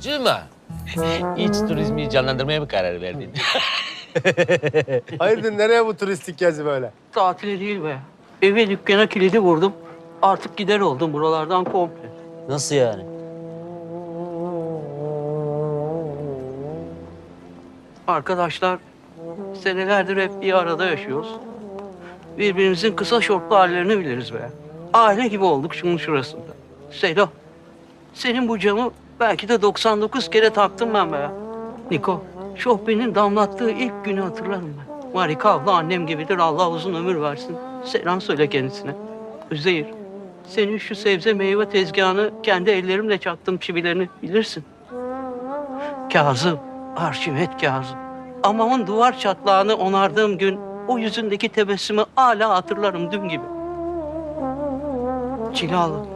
Cuma. İç turizmi canlandırmaya mı karar verdin? Hayırdır nereye bu turistik gezi böyle? Tatile değil be. Eve dükkana kilidi vurdum. Artık gider oldum buralardan komple. Nasıl yani? Arkadaşlar senelerdir hep bir arada yaşıyoruz. Birbirimizin kısa şortlu hallerini biliriz be. Aile gibi olduk şunun şurasında. Selo, senin bu camı belki de 99 kere taktım ben be. Niko, şofbenin damlattığı ilk günü hatırlarım ben. Marika abla annem gibidir Allah uzun ömür versin. Selam söyle kendisine. Üzeyir, senin şu sebze meyve tezgahını kendi ellerimle çaktım çivilerini bilirsin. Kazım, Arşimet Kazım. Amamın duvar çatlağını onardığım gün o yüzündeki tebessümü hala hatırlarım dün gibi. Cilalı,